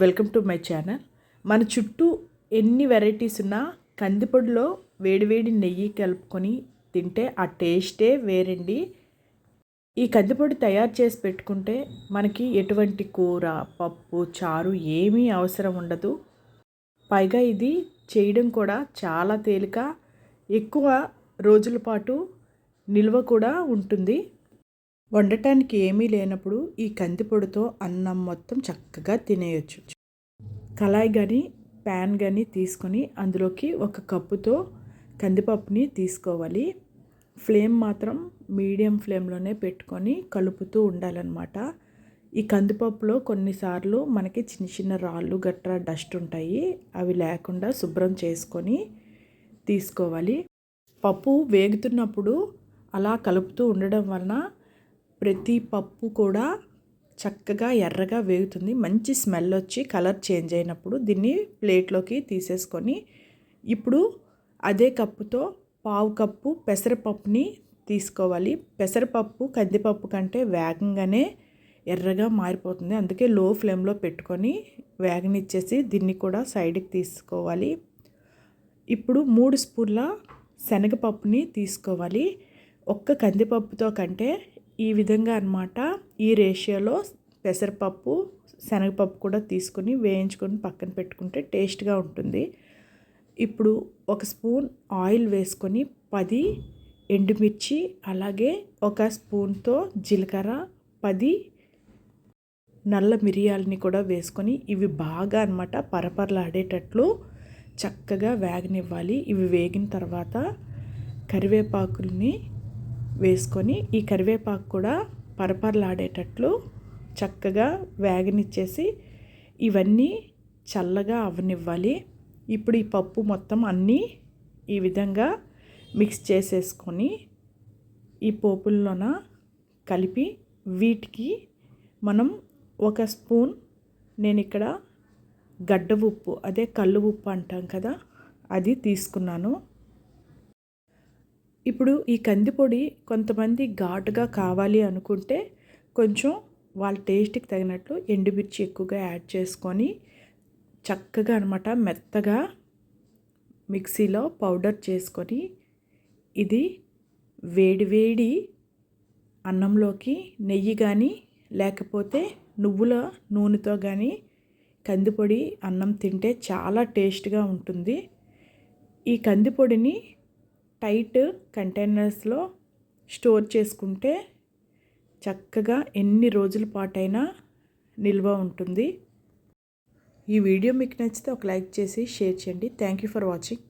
Welcome to my channel. మన చుట్టూ ఎన్ని వెరైటీస్ ఉన్నా కందిపొడిలో వేడివేడి నెయ్యి కలుపుకొని తింటే ఆ టేస్టే వేరండి. ఈ కందిపొడి తయారు చేసి పెట్టుకుంటే మనకి ఎటువంటి కూర పప్పు చారు ఏమీ అవసరం ఉండదు. పైగా ఇది చేయడం కూడా చాలా తేలిక. ఎక్కువ రోజుల పాటు నిల్వ కూడా ఉంటుంది. వండటానికి ఏమీ లేనప్పుడు ఈ కందిపొడితో అన్నం మొత్తం చక్కగా తినేయచ్చు. కళాయి కానీ ప్యాన్ కానీ తీసుకొని అందులోకి ఒక కప్పుతో కందిపప్పుని తీసుకోవాలి. ఫ్లేమ్ మాత్రం మీడియం ఫ్లేమ్లోనే పెట్టుకొని కలుపుతూ ఉండాలన్నమాట. ఈ కందిపప్పులో కొన్నిసార్లు మనకి చిన్న చిన్న రాళ్ళు గట్రా డస్ట్ ఉంటాయి. అవి లేకుండా శుభ్రం చేసుకొని తీసుకోవాలి. పప్పు వేగుతున్నప్పుడు అలా కలుపుతూ ఉండడం వలన ప్రతి పప్పు కూడా చక్కగా ఎర్రగా వేగుతుంది. మంచి స్మెల్ వచ్చి కలర్ చేంజ్ అయినప్పుడు దీన్ని ప్లేట్లోకి తీసేసుకొని ఇప్పుడు అదే కప్పుతో పావు కప్పు పెసరపప్పుని తీసుకోవాలి. పెసరపప్పు కందిపప్పు కంటే వేగంగానే ఎర్రగా మారిపోతుంది. అందుకే లో ఫ్లేమ్లో పెట్టుకొని వేగనిచ్చేసి దీన్ని కూడా సైడ్కి తీసుకోవాలి. ఇప్పుడు మూడు స్పూన్ల శనగపప్పుని తీసుకోవాలి. ఒక్క కందిపప్పుతో కంటే ఈ విధంగా అనమాట ఈ రేషియోలో పెసరపప్పు శనగపప్పు కూడా తీసుకొని వేయించుకొని పక్కన పెట్టుకుంటే టేస్ట్గా ఉంటుంది. ఇప్పుడు ఒక స్పూన్ ఆయిల్ వేసుకొని పది ఎండుమిర్చి అలాగే ఒక స్పూన్తో జీలకర్ర పది నల్ల మిరియాలని కూడా వేసుకొని ఇవి బాగా అనమాట పరపరలాడేటట్లు చక్కగా వేగనివ్వాలి. ఇవి వేగిన తర్వాత కరివేపాకుల్ని వేసుకొని ఈ కరివేపాకు కూడా పరపరలాడేటట్లు చక్కగా వేగనిచ్చేసి ఇవన్నీ చల్లగా అవనివ్వాలి. ఇప్పుడు ఈ పప్పు మొత్తం అన్నీ ఈ విధంగా మిక్స్ చేసేసుకొని ఈ పోపుల్లోన కలిపి వీటికి మనం ఒక స్పూన్ నేను ఇక్కడ గడ్డ ఉప్పు అదే కళ్ళు ఉప్పు అంటాం కదా అది తీసుకున్నాను. ఇప్పుడు ఈ కందిపొడి కొంతమంది ఘాటుగా కావాలి అనుకుంటే కొంచెం వాళ్ళ టేస్ట్కి తగినట్లు ఎండుమిర్చి ఎక్కువగా యాడ్ చేసుకొని చక్కగా అనమాట మెత్తగా మిక్సీలో పౌడర్ చేసుకొని ఇది వేడివేడి అన్నంలోకి నెయ్యి కానీ లేకపోతే నువ్వుల నూనెతో కానీ కందిపొడి అన్నం తింటే చాలా టేస్ట్గా ఉంటుంది. ఈ కందిపొడిని టైట్ కంటైనర్స్లో స్టోర్ చేసుకుంటే చక్కగా ఎన్ని రోజుల పాటైనా నిల్వ ఉంటుంది. ఈ వీడియో మీకు నచ్చితే ఒక లైక్ చేసి షేర్ చేయండి. Thank you for watching